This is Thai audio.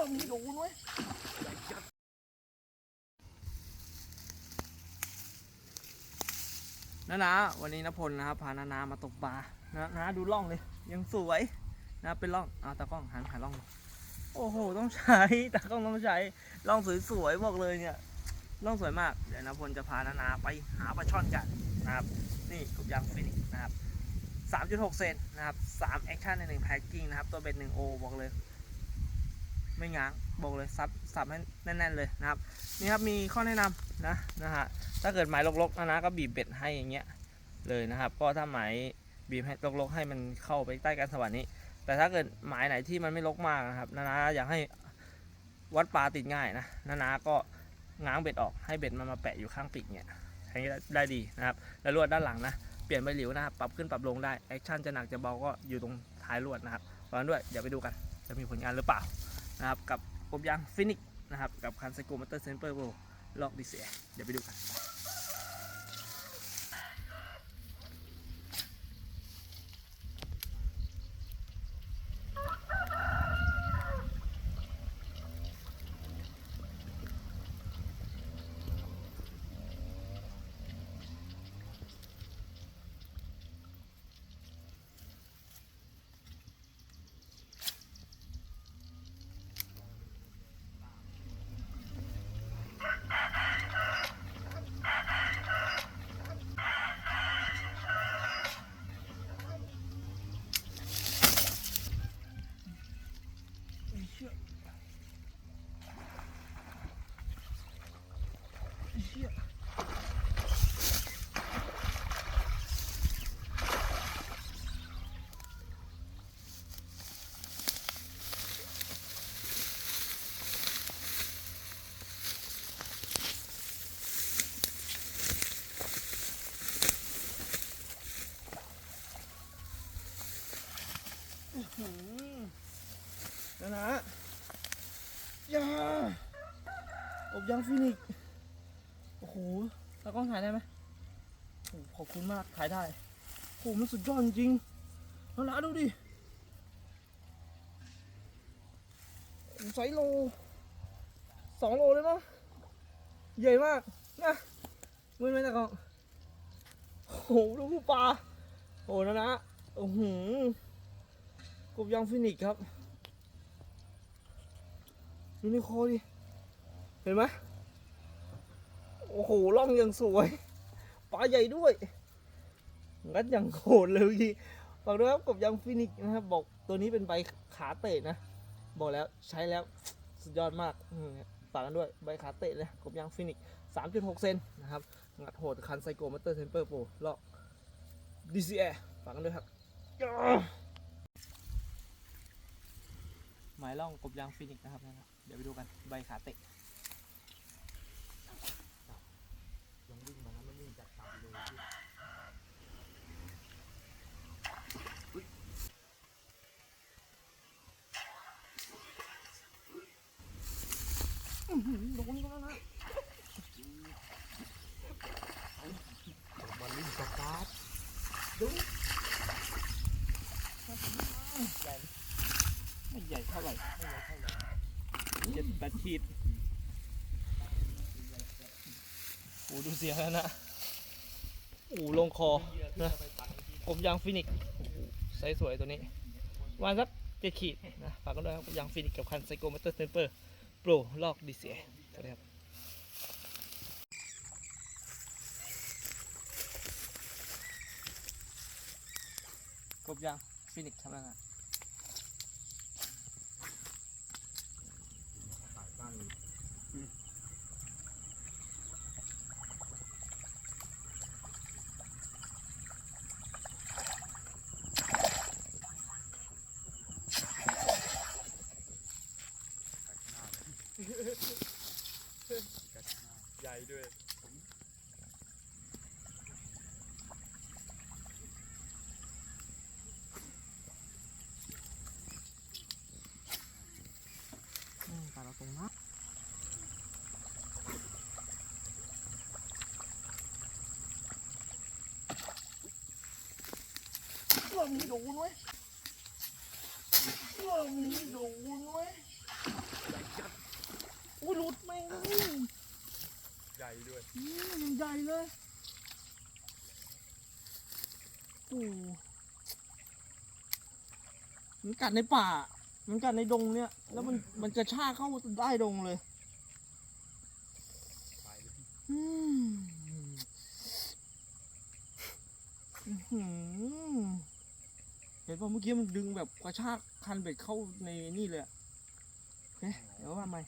โดนเว้ยนะนะวันนี้นพลนะครับพานานามาตกปลานะนะดูล่องเลย ยังสวยนะเป็นล่องเอาตากล้องหันหาล่อง โอ้โห ต้องใช้ตากล้องต้องใช้ล่องสวยๆบอกเลยเนี่ยล่องสวยมาก เดี๋ยวนพลจะพานานาไปหาปลาช่อนกันนะครับ นี่กบยางฟินิกนะครับ3.6 เซนนะครับ3แอคชั่นใน1แพ็กกิ้งนะครับ ตัวเบ็ด1โอบอกเลย ไม่ง้างบอกเลยซับสับให้แน่นๆเลยนะครับนี่ครับมีข้อแนะนำนะนะฮะถ้าเกิดหมายลกๆนะนะก็บีบเบ็ดให้อย่างเงี้ยเลยนะครับก็ถ้าหมายบีบให้ลกๆให้มันเข้าไปใต้กันสวรรค์นี้ แต่ถ้าเกิดหมายไหนที่มันไม่ลกมากนะครับนะนะอยากให้วัดปลาติดง่ายนะนะนะก็ง้างเบ็ดออกให้เบ็ดมันมาแปะอยู่ข้างปีกเนี่ยใช้ได้ดีนะครับแล้วลวดด้านหลังนะเปลี่ยนใบหลิวนะครับปรับขึ้นปรับลงได้แอคชั่นจะหนักจะเบาก็อยู่ตรงท้ายลวดนะครับเพราะนั้นด้วยเดี๋ยวไปดูกันจะมีผลงานหรือเปล่า นะครับกับอบยางฟินิกนะครับกับคันไซโกมอเตอร์เซนเปอร์โบลอกดีเซียเดี๋ยวไปดูกัน นะนะยาอบยางฟินิก โอ้โหตากล้องถ่ายได้ไหมโอ้ขอบคุณมากถ่ายได้โอ้โหมันสุดยอดจริงแล้วนะดูดิโอ้โหไซส์โลสองโลเลยมั้งใหญ่มากนะมือไหมตากล้องโอ้โหดูปลาโอ้โหนะนะโอ้โหกบยางฟินิกครับดูในคอดิ เห็นไหม โอ้โหล่องยังสวยปลาใหญ่ด้วยงัดอย่างโหดเลยเมื่อกี้บอกด้วยครับกบยางฟินิกนะครับ บอกตัวนี้เป็นใบขาเตะนะ บอกแล้วใช้แล้วสุดยอดมากฝากกันด้วยใบขาเตะเลยกบยางฟินิกส์3.6 เซนนะครับงัดโหดคันไซโกมัตเตอร์เทมเปอร์โปรลอก DCA ฝากกันด้วยครับหมายล่องกบยางฟินิกนะครับ เดี๋ยวไปดูกันใบขาเตะ ยังวิ่งมานะมันวิ่งจากต่ำเลย โดนแล้วนะมันวิ่งสตาร์ทใหญ่ไม่ใหญ่เท่าไหร่เจ็ดแปดขีดโอ้ดูเสียงแล้วนะโอ้ลงคอนะกบยางฟินิกไซส์สวยตัวนี้ประมาณสักเจ็ดขีดนะฝากกันด้วยครับกบยางฟินิกกับคันไซโกมัตเตอร์เทมเปอร์ โปรลอกดีเสียสวัสดีครับกบยางฟินิกทำแล้วนะ ใหญ่ด้วยอืมปลาเราตรงนะว่ามีโดนเว้ยว่ามีโดนเว้ยญ่ด้วยอืมยังใหญ่เลยโอ้มันกัดในป่า มันกัดในดงเนี่ย แล้วมันมันจะชาเข้าใต้ดงเลยเลยอืมอื้อหือเห็นป่ะเมื่อกี้มันดึงแบบกระชากคันเบ็ดเข้าในนี่เลยอะเอ๊ะเดี๋ยวว่าใหม